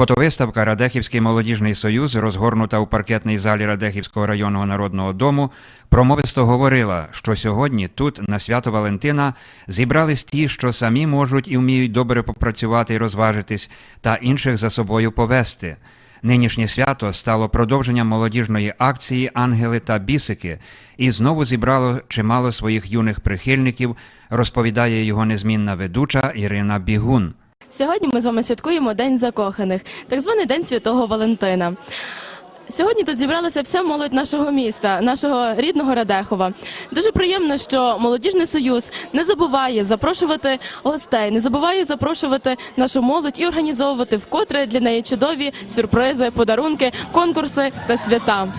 Фотовиставка Радехівський молодіжний союз, розгорнута у паркетній залі Радехівського районного народного дому, промовисто говорила, що сьогодні тут, на свято Валентина, зібрались ті, що самі можуть і вміють добре попрацювати і розважитись, та інших за собою повести. Нинішнє свято стало продовженням молодіжної акції Ангели та бісики і знову зібрало чимало своїх юних прихильників, розповідає його незмінна ведуча Ірина Бігун. Сьогодні ми з вами святкуємо День закоханих, так званий День Святого Валентина. Сьогодні тут зібралася вся молодь нашого міста, нашого рідного Радехова. Дуже приємно, що молодіжний союз не забуває запрошувати гостей, не забуває запрошувати нашу молодь і організовувати вкотре для неї чудові сюрпризи, подарунки, конкурси та свята.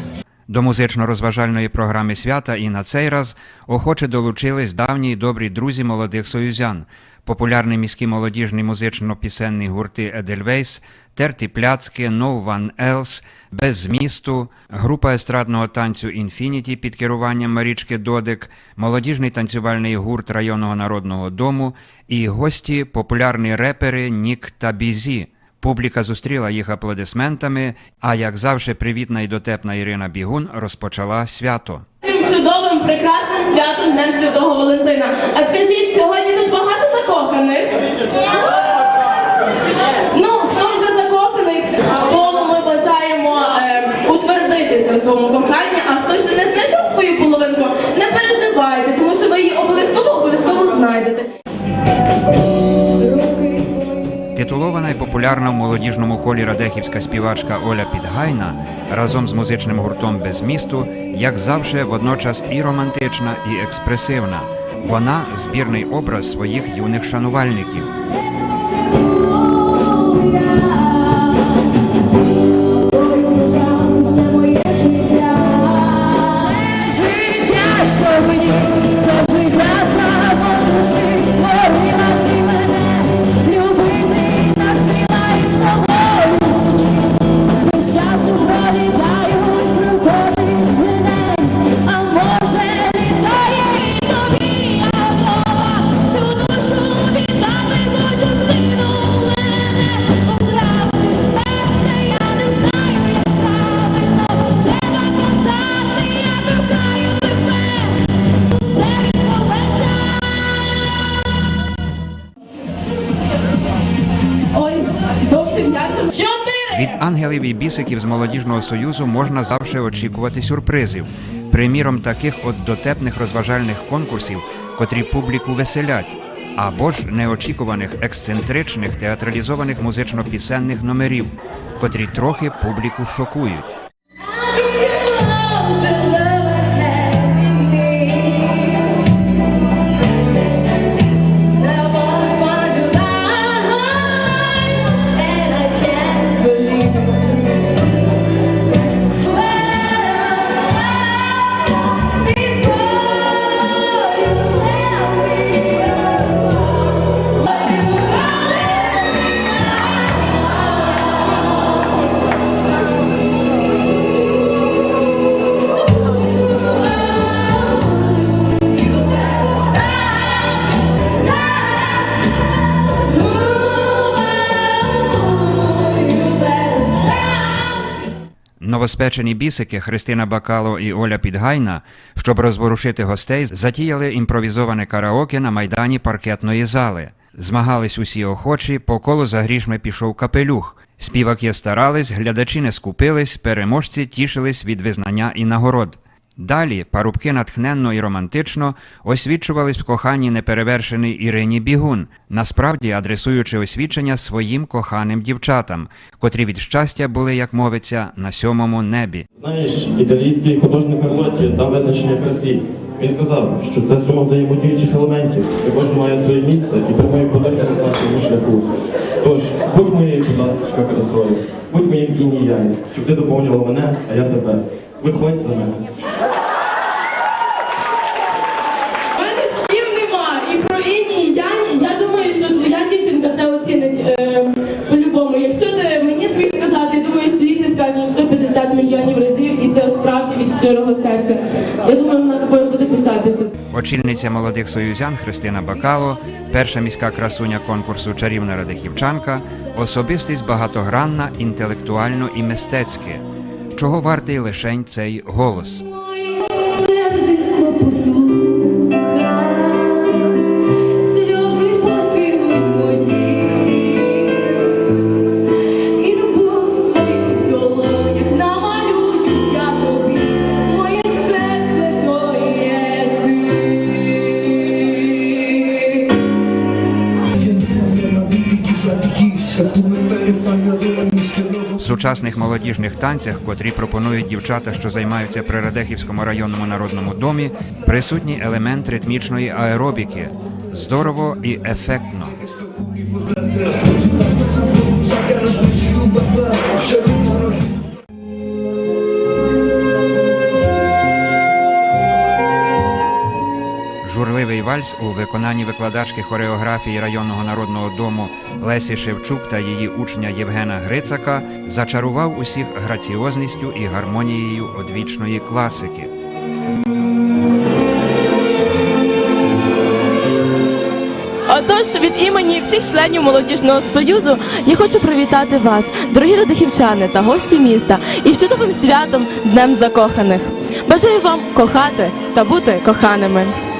До музично-розважальної програми свята і на цей раз охоче долучились давні й добрі друзі молодих союзян, популярні міські молодіжні музично-пісенні гурти Едельвейс, Терті Пляцки, No One Else, Без змісту, група естрадного танцю Інфініті під керуванням Марічки Додик, молодіжний танцювальний гурт районного народного дому і гості популярні репери Нік та Бізі. Публіка зустріла їх аплодисментами, а як завжди привітна і дотепна Ірина Бігун розпочала свято. Чудовим, прекрасним святом Днем Святого Валентина. А скажіть, сьогодні тут багато закоханих? Ну, хто вже закоханих, тому ми бажаємо е, утвердитися в своєму коханні, а хто ще не знайшов свою половинку, не переживайте, тому що ви її обов'язково обов'язково знайдете. Титулована і популярна в молодіжному колі радехівська співачка Оля Підгайна разом з музичним гуртом без місту, як завжди, водночас і романтична, і експресивна. Вона збірний образ своїх юних шанувальників. Все Від ангелів і бісиків з молодіжного союзу можна завжди очікувати сюрпризів. Приміром, таких от дотепних розважальних конкурсів, котрі публіку веселять, або ж неочікуваних ексцентричних театралізованих музично-пісенних номерів, котрі трохи публіку шокують. Новоспечені бісики Христина Бакало і Оля Підгайна, щоб розворушити гостей, затіяли імпровізоване караоке на майдані паркетної зали. Змагались усі охочі, по колу за грішми пішов капелюх. Співаки старались, глядачі не скупились, переможці тішились від визнання і нагород. Далі парубки натхненно і романтично освічувались в коханні неперевершений Ірині Бігун, насправді адресуючи освічення своїм коханим дівчатам, котрі від щастя були, як мовиться, на сьомому небі. Знаєш, італійський художник Карлотті дав визначення красі. Він сказав, що це сума взаємодіючих елементів, і кожен має своє місце і прямує подальше на нашому шляху. Тож, будь моєю, будь ласка, красою, будь моїм іній яй, щоб ти доповнював мене, а я тебе. Виходь за мене. У мене слів нема. І про Інні і Яні, я думаю, що твоя дівчинка це оцінить е, по-любому. Якщо ти мені свій сказати, думаю, що їй ти скажеш 150 мільйонів разів, і ти справді від щирого серця. Я думаю, вона тобою буде пишатися. Очільниця молодих союзян Христина Бакало, перша міська красуня конкурсу Чарівна радихівчанка, особистість багатогранна, інтелектуально і мистецьки. Чого вартий лишень цей голос? Сучасних молодіжних танцях, котрі пропонують дівчата, що займаються при Радехівському районному народному домі, присутній елемент ритмічної аеробіки. Здорово і ефектно. Вальс у виконанні викладачки хореографії районного народного дому Лесі Шевчук та її учня Євгена Грицака зачарував усіх граціозністю і гармонією одвічної класики. Отож, від імені всіх членів молодіжного союзу я хочу привітати вас, дорогі радихівчани та гості міста, із чудовим святом Днем Закоханих. Бажаю вам кохати та бути коханими.